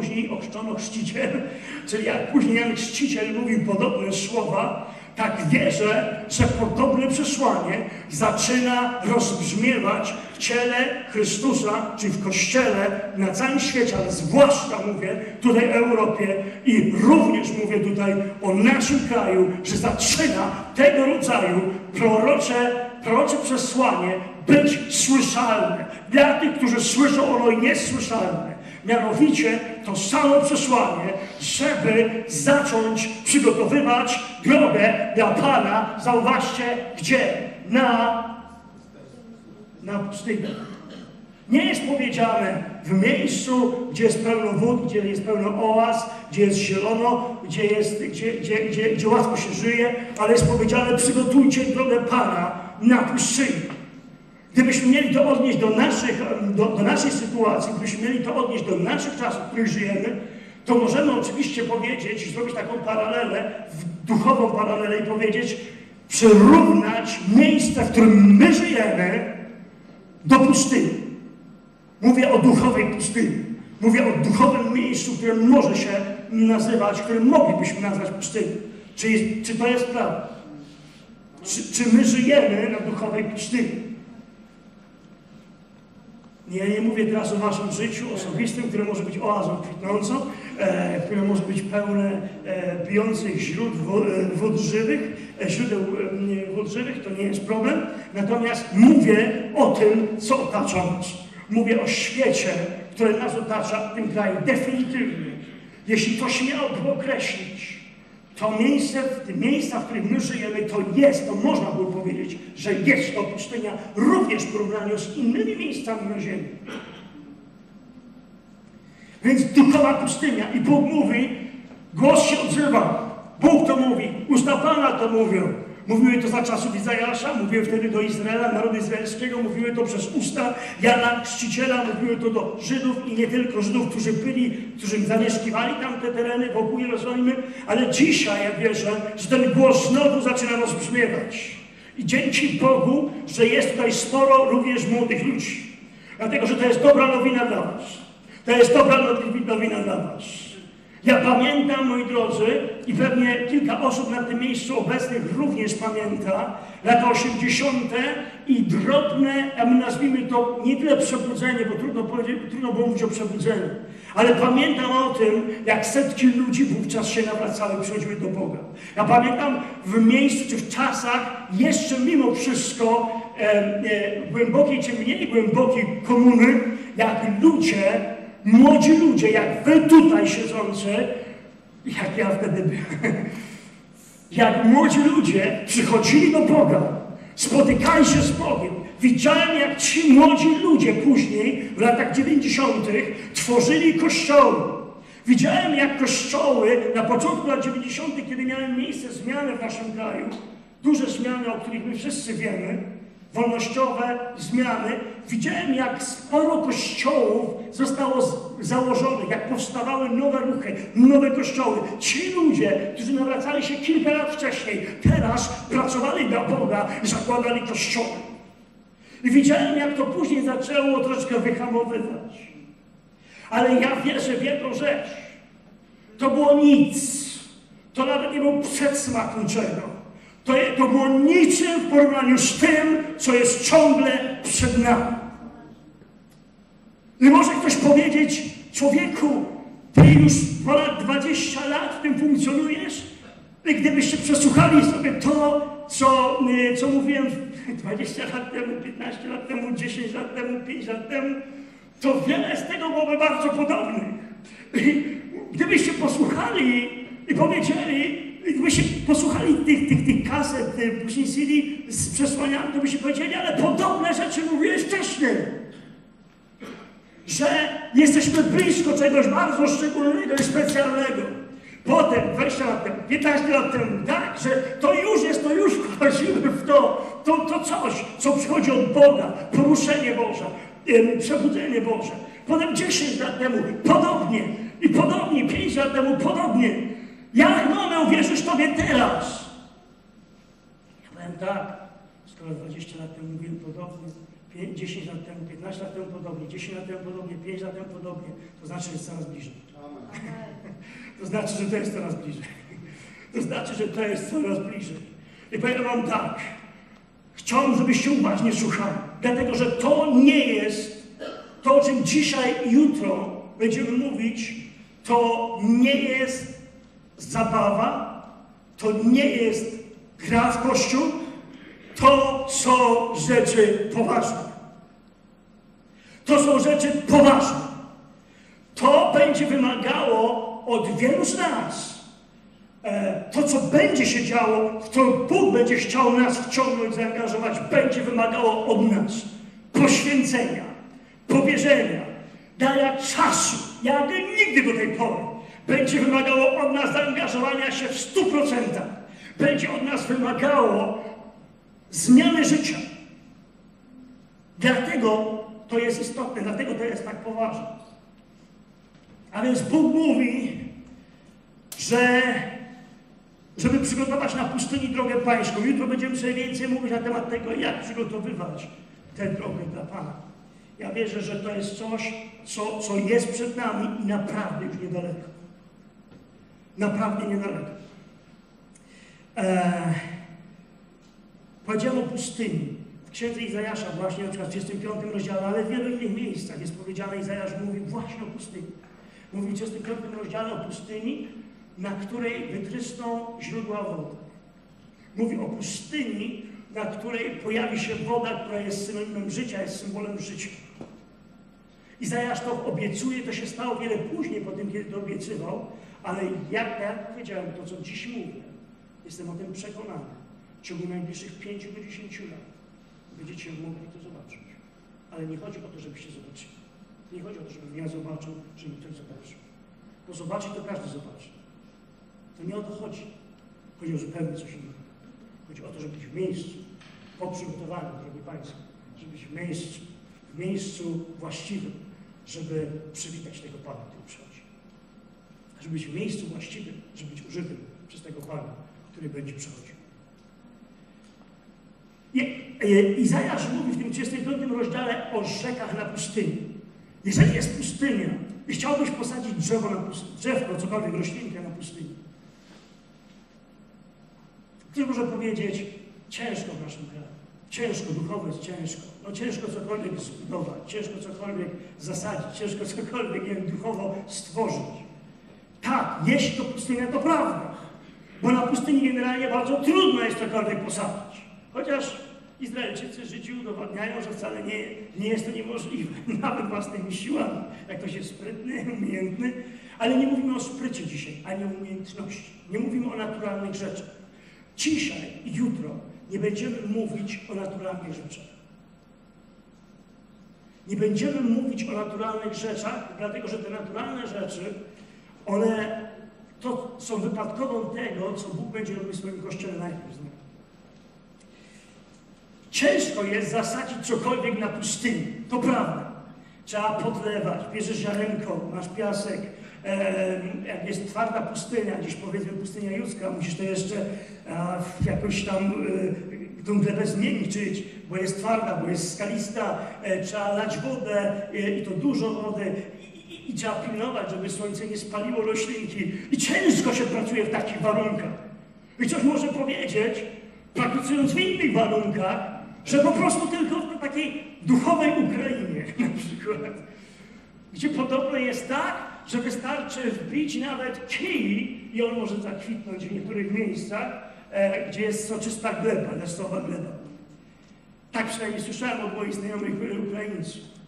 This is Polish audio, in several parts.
później ochrzczono chrzciciel, czyli jak później Jan Chrzciciel mówił podobne słowa, tak wierzę, że podobne przesłanie zaczyna rozbrzmiewać w ciele Chrystusa, czy w Kościele na całym świecie, ale zwłaszcza mówię tutaj w Europie i również mówię tutaj o naszym kraju, że zaczyna tego rodzaju prorocze, prorocze przesłanie być słyszalne. Dla tych, którzy słyszą, ono jest słyszalne. Mianowicie to samo przesłanie, żeby zacząć przygotowywać drogę dla Pana, zauważcie, gdzie? Na, na pustynię. Nie jest powiedziane w miejscu, gdzie jest pełno wód, gdzie jest pełno oaz, gdzie jest zielono, gdzie, jest, gdzie, gdzie, gdzie, gdzie łatwo się żyje, ale jest powiedziane przygotujcie drogę Pana na pustyni. Gdybyśmy mieli to odnieść do, naszych, do, do naszej sytuacji, gdybyśmy mieli to odnieść do naszych czasów, w których żyjemy, to możemy oczywiście powiedzieć, zrobić taką paralelę, duchową paralelę i powiedzieć, przyrównać miejsce, w którym my żyjemy, do pustyni. Mówię o duchowej pustyni. Mówię o duchowym miejscu, które może się nazywać, które moglibyśmy nazwać pustynią. Czy, jest, czy to jest prawda? Czy, czy my żyjemy na duchowej pustyni? Ja nie mówię teraz o waszym życiu osobistym, które może być oazą kwitnącą, e, które może być pełne e, pijących źródeł e, żywych, e, źródeł e, wód żywych, to nie jest problem. Natomiast mówię o tym, co otacza nas. Mówię o świecie, które nas otacza w tym kraju definitywnie. Jeśli się miałoby określić, to miejsce, miejsca, w których my żyjemy, to jest, to można by powiedzieć, że jest to pustynia również w porównaniu z innymi miejscami na ziemi. Więc duchowa pustynia i Bóg mówi, głos się odzywa. Bóg to mówi, usta Pana to mówią. Mówiły to za czasów Izajasza, mówiły wtedy do Izraela, narodu izraelskiego, mówiły to przez usta Jana Chrzciciela, mówiły to do Żydów i nie tylko Żydów, którzy byli, którzy zamieszkiwali tam te tereny wokół Jerozolimy, ale dzisiaj ja wierzę, że ten głos znowu zaczyna rozbrzmiewać. I dzięki Bogu, że jest tutaj sporo również młodych ludzi. Dlatego, że to jest dobra nowina dla Was. To jest dobra nowina dla Was. Ja pamiętam, moi drodzy, i pewnie kilka osób na tym miejscu obecnych również pamięta, lata 80. i drobne, a my nazwijmy to nie tyle przebudzenie, bo trudno, powiedzieć, trudno było mówić o przebudzeniu, ale pamiętam o tym, jak setki ludzi wówczas się nawracały, przychodziły do Boga. Ja pamiętam w miejscu, czy w czasach, jeszcze mimo wszystko e, e, głębokiej czy mniej głębokiej komuny, jak ludzie młodzi ludzie, jak wy tutaj siedzący, jak ja wtedy byłem, jak młodzi ludzie przychodzili do Boga, spotykali się z Bogiem. Widziałem, jak ci młodzi ludzie później, w latach 90., tworzyli kościoły. Widziałem, jak kościoły na początku lat 90., kiedy miały miejsce zmiany w naszym kraju, duże zmiany, o których my wszyscy wiemy, wolnościowe zmiany, widziałem jak sporo kościołów zostało założonych, jak powstawały nowe ruchy, nowe kościoły. Ci ludzie, którzy nawracali się kilka lat wcześniej, teraz pracowali dla Boga zakładali kościoły. I widziałem, jak to później zaczęło troszkę wyhamowywać. Ale ja wierzę w jedną rzecz. To było nic. To nawet nie był przedsmak niczego. To, to było niczym w porównaniu z tym, co jest ciągle przed nami. I może ktoś powiedzieć, człowieku, ty już ponad 20 lat w tym funkcjonujesz? I gdybyście przesłuchali sobie to, co, y, co mówiłem 20 lat temu, 15 lat temu, 10 lat temu, 5 lat temu, to wiele z tego byłoby bardzo podobnych. I gdybyście posłuchali i powiedzieli, Gdybyście posłuchali tych, tych, tych kaset, później CD z przesłaniami, to byście powiedzieli, ale podobne rzeczy mówiłeś wcześniej. Że jesteśmy blisko czegoś bardzo szczególnego i specjalnego. Potem, 20 lat temu, 15 lat temu, tak, że to już jest, to już wchodzimy w to, to, to coś, co przychodzi od Boga, poruszenie Boże, przebudzenie Boże. Potem 10 lat temu, podobnie, i podobnie, 5 lat temu, podobnie. Jak mamy uwierzyć Tobie teraz? Ja powiem tak, skoro 20 lat temu mówiłem podobnie, Pię- 10 lat temu, 15 lat temu podobnie, 10 lat temu podobnie, 5 lat temu podobnie, to znaczy, że jest coraz bliżej. To znaczy, że to jest coraz bliżej. To znaczy, że to jest coraz bliżej. I powiem wam tak. Chciałbym, żebyście uważnie słuchali. Dlatego, że to nie jest to, o czym dzisiaj i jutro będziemy mówić, to nie jest zabawa, to nie jest gra w kościół, to są rzeczy poważne. To są rzeczy poważne. To będzie wymagało od wielu z nas. E, to, co będzie się działo, w co Bóg będzie chciał nas wciągnąć, zaangażować, będzie wymagało od nas poświęcenia, powierzenia, dania czasu, jak nigdy do tej pory. Będzie wymagało od nas zaangażowania się w stu procentach. Będzie od nas wymagało zmiany życia. Dlatego to jest istotne, dlatego to jest tak poważne. A więc Bóg mówi, że żeby przygotować na pustyni drogę pańską. Jutro będziemy sobie więcej mówić na temat tego, jak przygotowywać tę drogę dla Pana. Ja wierzę, że to jest coś, co, co jest przed nami i naprawdę już niedaleko. Naprawdę niedaleko. Eee, powiedziałem o pustyni. W księdze Izajasza właśnie, na przykład w 35 rozdziale, ale w wielu innych miejscach jest powiedziane, Izajasz mówi właśnie o pustyni. Mówi w 35 rozdziale o pustyni, na której wytrysną źródła wody. Mówi o pustyni, na której pojawi się woda, która jest synonimem życia, jest symbolem życia. Izajasz to obiecuje, to się stało wiele później po tym, kiedy to obiecywał, ale jak, jak powiedziałem, to co dziś mówię, jestem o tym przekonany. W ciągu najbliższych 5 do 10 lat będziecie mogli to zobaczyć. Ale nie chodzi o to, żebyście zobaczyli. Nie chodzi o to, żebym ja zobaczył, żeby ktoś zobaczył. Bo zobaczy to każdy zobaczy. To nie o to chodzi. Chodzi o zupełnie coś innego. Chodzi o to, żeby być w miejscu, po przygotowaniu, drogi Państwo, żeby być w miejscu, w miejscu właściwym, żeby przywitać tego Pana, przychodzi. Żeby być w miejscu właściwym, żeby być użytym przez tego Pana, który będzie e, Izajasz mówi w tym 35 rozdziale o rzekach na pustyni. Jeżeli jest pustynia i chciałbyś posadzić drzewo na pustyni, drzewko, cokolwiek, roślinkę na pustyni, Ktoś może powiedzieć, ciężko w naszym kraju. Ciężko, duchowo jest ciężko. No ciężko cokolwiek zbudować, ciężko cokolwiek zasadzić, ciężko cokolwiek nie wiem, duchowo stworzyć. Jeśli to pustynia, to prawda. Bo na pustyni generalnie bardzo trudno jest cokolwiek posadzić. Chociaż Izraelczycy Żydzi udowadniają, że wcale nie, nie jest to niemożliwe. Nawet własnymi siłami. Jak ktoś jest sprytny, umiejętny. Ale nie mówimy o sprycie dzisiaj, ani o umiejętności. Nie mówimy o naturalnych rzeczach. Dzisiaj i jutro nie będziemy mówić o naturalnych rzeczach. Nie będziemy mówić o naturalnych rzeczach, dlatego że te naturalne rzeczy, one to są wypadkową tego, co Bóg będzie robił w swoim Kościele najpierw. Ciężko jest zasadzić cokolwiek na pustyni, to prawda. Trzeba podlewać, bierzesz ziarenko, masz piasek, jak jest twarda pustynia, gdzieś powiedzmy pustynia judzka, musisz to jeszcze e, jakoś tam tą glebę zmiękczyć, bo jest twarda, bo jest skalista, e, trzeba lać wodę i to dużo wody i, trzeba pilnować, żeby słońce nie spaliło roślinki i ciężko się pracuje w takich warunkach. I ktoś może powiedzieć, pracując w innych warunkach, że po prostu tylko w takiej duchowej Ukrainie na przykład, gdzie podobno jest tak, że wystarczy wbić nawet kij i on może zakwitnąć w niektórych miejscach, e, gdzie jest soczysta gleba, lesowa gleba. Tak przynajmniej słyszałem od moich znajomych e, Ukraińców.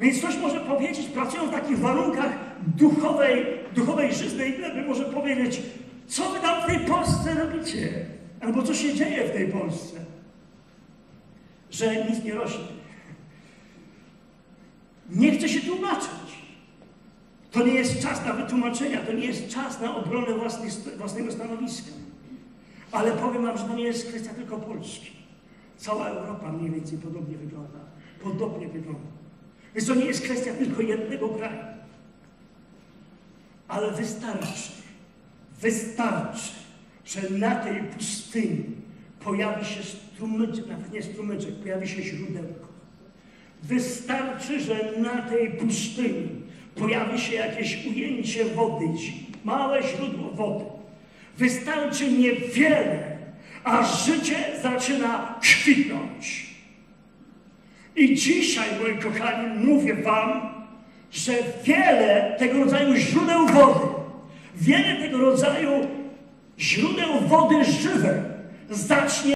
Więc ktoś może powiedzieć, pracują w takich warunkach duchowej, duchowej żyznej gleby, może powiedzieć, co wy tam w tej Polsce robicie? Albo co się dzieje w tej Polsce? Że nic nie rośnie. Nie chcę się tłumaczyć. To nie jest czas na wytłumaczenia, to nie jest czas na obronę własnych, własnego stanowiska. Ale powiem wam, że to nie jest kwestia tylko Polski. Cała Europa mniej więcej podobnie wygląda. Podobnie wygląda. Więc to nie jest kwestia tylko jednego kraju. Ale wystarczy, wystarczy, że na tej pustyni pojawi się strumyczek, nawet nie strumyczek, pojawi się źródełko. Wystarczy, że na tej pustyni pojawi się jakieś ujęcie wody, małe źródło wody. Wystarczy niewiele, a życie zaczyna kwitnąć. I dzisiaj, moi kochani, mówię wam, że wiele tego rodzaju źródeł wody, wiele tego rodzaju źródeł wody żywej zacznie